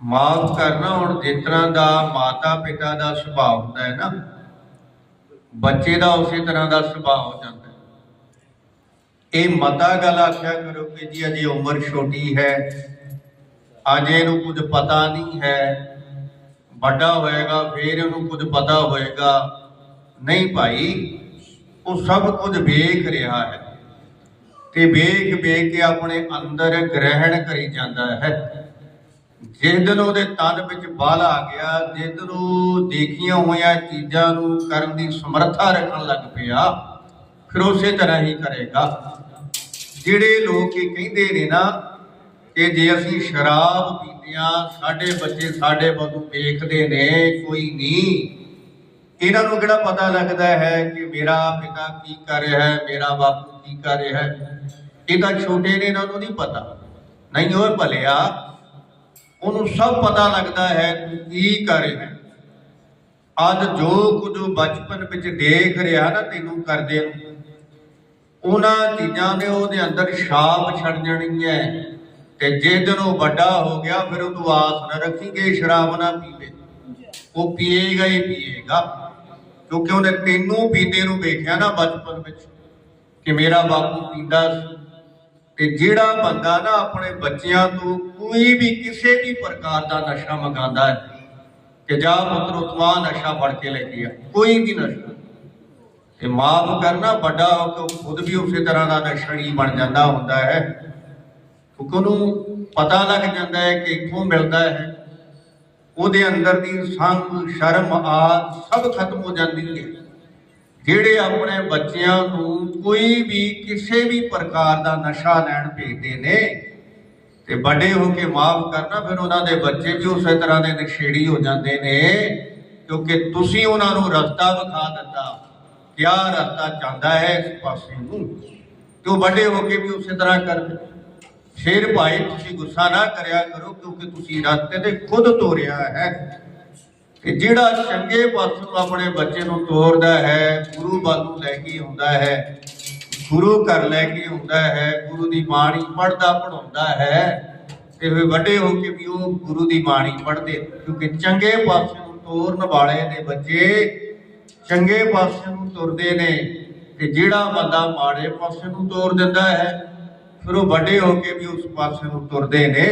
ਮਾਫ ਕਰਨਾ, ਹੁਣ ਜਿਸ ਤਰ੍ਹਾਂ ਦਾ ਮਾਤਾ ਪਿਤਾ ਦਾ ਸੁਭਾਅ ਹੁੰਦਾ ਹੈ ਨਾ, ਬੱਚੇ ਦਾ ਉਸੇ ਤਰ੍ਹਾਂ ਦਾ ਸੁਭਾਅ ਹੋ ਜਾਂਦਾ ਹੈ। ਇਹ ਮਤਾ ਗੱਲ ਆਖਿਆ ਕਰੋ ਕਿ ਜੀ, ਅਜੇ ਉਮਰ ਛੋਟੀ ਹੈ, ਅਜੇ ਇਹਨੂੰ ਕੁਝ ਪਤਾ ਨਹੀਂ ਹੈ, ਵੱਡਾ ਹੋਏਗਾ, ਫਿਰ ਇਹਨੂੰ ਕੁਝ ਪਤਾ ਹੋਏਗਾ। ਨਹੀਂ ਭਾਈ, ਉਹ ਸਭ ਕੁਝ ਵੇਖ ਰਿਹਾ ਹੈ ਤੇ ਵੇਖ ਵੇਖ ਕੇ ਆਪਣੇ ਅੰਦਰ ਗ੍ਰਹਿਣ ਕਰੀ ਜਾਂਦਾ ਹੈ। ਜਿਸ ਦਿਨ ਉਹਦੇ ਤਨ ਵਿੱਚ ਬਲ ਆ ਗਿਆ ਜਿਸ ਦਿਨ ਉਹ ਦੇਖੀਆਂ ਹੋਈਆਂ ਚੀਜ਼ਾਂ ਨੂੰ ਕਰਨ ਦੀ ਸਮਰੱਥਾ ਰੱਖਣ ਲੱਗ ਪਿਆ, ਫਿਰ ਉਸੇ ਤਰ੍ਹਾਂ ਹੀ ਕਰੇਗਾ। ਜਿਹੜੇ ਲੋਕ ਇਹ ਕਹਿੰਦੇ ਨੇ ਨਾ ਕਿ ਜੇ ਅਸੀਂ ਸ਼ਰਾਬ ਪੀਂਦੇ ਹਾਂ, ਸਾਡੇ ਬੱਚੇ ਸਾਡੇ ਵੱਲੋਂ ਵੇਖਦੇ ਨੇ, ਕੋਈ ਨਹੀਂ। ਇਹਨਾਂ ਨੂੰ ਕਿਹੜਾ ਪਤਾ ਲੱਗਦਾ ਹੈ ਕਿ ਮੇਰਾ ਪਿਤਾ ਕੀ ਕਰ ਰਿਹਾ ਹੈ, ਮੇਰਾ ਬਾਪੂ ਕੀ ਕਰ ਰਿਹਾ ਹੈ? ਇਹ ਤਾਂ ਛੋਟੇ ਨੇ, ਇਹਨਾਂ ਨੂੰ ਨਹੀਂ ਪਤਾ। ਨਹੀਂ ਉਹ ਭਲਿਆ ਉਹਨੂੰ ਸਭ ਪਤਾ ਲੱਗਦਾ ਹੈ ਕਿ ਕੀ ਕਰ ਰਿਹਾ। ਅੱਜ ਜੋ ਕੁਝ ਬਚਪਨ ਵਿੱਚ ਦੇਖ ਰਿਹਾ ਨਾ ਤੈਨੂੰ ਕਰਦੇ ਨੂੰ ਉਹਨਾਂ ਚੀਜ਼ਾਂ ਦੇ ਉਹਦੇ ਅੰਦਰ ਛਾਪ ਛੱਡ ਜਾਣੀ ਹੈ। ਤੇ ਜੇ ਦਿਨ ਉਹ ਵੱਡਾ ਹੋ ਗਿਆ, ਫਿਰ ਉਹ ਤੂੰ ਆਸ ਨਾ ਰੱਖੀ ਕਿ ਸ਼ਰਾਬ ਨਾ ਪੀਵੇ। ਉਹ ਪੀਏਗਾ ਹੀ ਪੀਏਗਾ। ਕਿਉਂਕਿ ਉਹਨੇ ਤੈਨੂੰ ਪੀਂਦੇ ਨੂੰ ਵੇਖਿਆ ਨਾ ਬਚਪਨ ਵਿੱਚ ਕਿ ਮੇਰਾ ਬਾਪੂ ਪੀਂਦਾ ਸੀ। ਤੇ ਜਿਹੜਾ ਬੰਦਾ ਨਾ ਆਪਣੇ ਬੱਚਿਆਂ ਤੋਂ ਕੋਈ ਵੀ ਕਿਸੇ ਵੀ ਪ੍ਰਕਾਰ ਦਾ ਨਸ਼ਾ ਮੰਗਾਉਂਦਾ ਹੈ ਕਿ ਜਾ ਪੁੱਤਰ ਤੂੰ ਨਸ਼ਾ ਫੜ ਕੇ ਲੈ ਕੇ ਆ, ਕੋਈ ਵੀ ਨਸ਼ਾ। ਤੇ ਮਾਫ ਕਰਨਾ ਵੱਡਾ ਹੋ ਕੇ ਖੁਦ ਵੀ ਉਸੇ ਤਰ੍ਹਾਂ ਦਾ ਨਸ਼ੜੀ ਬਣ ਜਾਂਦਾ ਹੁੰਦਾ ਹੈ। ਕਿਉਂਕਿ ਉਹਨੂੰ ਪਤਾ ਲੱਗ ਜਾਂਦਾ ਹੈ ਕਿ ਇੱਥੋਂ ਮਿਲਦਾ ਹੈ। ਉਹਦੇ ਅੰਦਰ ਦੀ ਸੰਗ, ਸ਼ਰਮ ਆਦ ਸਭ ਖਤਮ ਹੋ ਜਾਂਦੀ ਹੈ। ਜਿਹੜੇ ਆਪਣੇ ਬੱਚਿਆਂ ਨੂੰ ਕੋਈ ਵੀ ਕਿਸੇ ਵੀ ਪ੍ਰਕਾਰ ਦਾ ਨਸ਼ਾ ਲੈਣ ਭੇਜਦੇ ਨੇ ਤੇ ਵੱਡੇ ਹੋ ਕੇ ਮਾਫ ਕਰਨਾ, ਫਿਰ ਉਹਨਾਂ ਦੇ ਬੱਚੇ ਵੀ ਉਸੇ ਤਰ੍ਹਾਂ ਦੇ ਨਸ਼ੇੜੀ ਹੋ ਜਾਂਦੇ ਨੇ, ਕਿਉਂਕਿ ਤੁਸੀਂ ਉਹਨਾਂ ਨੂੰ ਰਸਤਾ ਵਿਖਾ ਦਿੱਤਾ। ਕਿਆ ਰਸਤਾ ਜਾਂਦਾ ਹੈ ਇਸ ਪਾਸੇ ਨੂੰ? ਤੇ ਉਹ ਵੱਡੇ ਹੋ ਕੇ ਵੀ ਉਸੇ ਤਰ੍ਹਾਂ ਕਰਦੇ ਸ਼ੇਰ ਭਾਈ ਤੁਸੀਂ ਗੁੱਸਾ ਨਾ ਕਰਿਆ ਕਰੋ, ਕਿਉਂਕਿ ਤੁਸੀਂ ਰਸਤੇ ਤੇ ਖੁਦ ਤੋਰਿਆ ਹੈ। ਕਿ ਜਿਹੜਾ ਚੰਗੇ ਪਾਸੋਂ ਆਪਣੇ ਬੱਚੇ ਨੂੰ ਤੋਰਦਾ ਹੈ, ਗੁਰੂ ਵੱਲ ਨੂੰ ਲੈ ਕੇ ਆਉਂਦਾ ਹੈ ਗੁਰੂ ਘਰ ਲੈ ਕੇ ਆਉਂਦਾ ਹੈ, ਗੁਰੂ ਦੀ ਬਾਣੀ ਪੜ੍ਹਦਾ ਪੜਾਉਂਦਾ ਹੈ। ਤੇ ਫਿਰ ਵੱਡੇ ਹੋ ਕੇ ਵੀ ਉਹ ਗੁਰੂ ਦੀ ਬਾਣੀ ਪੜ੍ਹਦੇ ਕਿਉਂਕਿ ਚੰਗੇ ਪਾਸੇ ਨੂੰ ਤੋਰਨ ਵਾਲੇ ਦੇ ਬੱਚੇ ਚੰਗੇ ਪਾਸੇ ਨੂੰ ਤੁਰਦੇ ਨੇ ਤੇ ਜਿਹੜਾ ਬੰਦਾ ਮਾੜੇ ਪਾਸੇ ਨੂੰ ਤੋਰ ਦਿੰਦਾ ਹੈ, ਫਿਰ ਉਹ ਵੱਡੇ ਹੋ ਕੇ ਵੀ ਉਸ ਪਾਸੇ ਨੂੰ ਤੁਰਦੇ ਨੇ।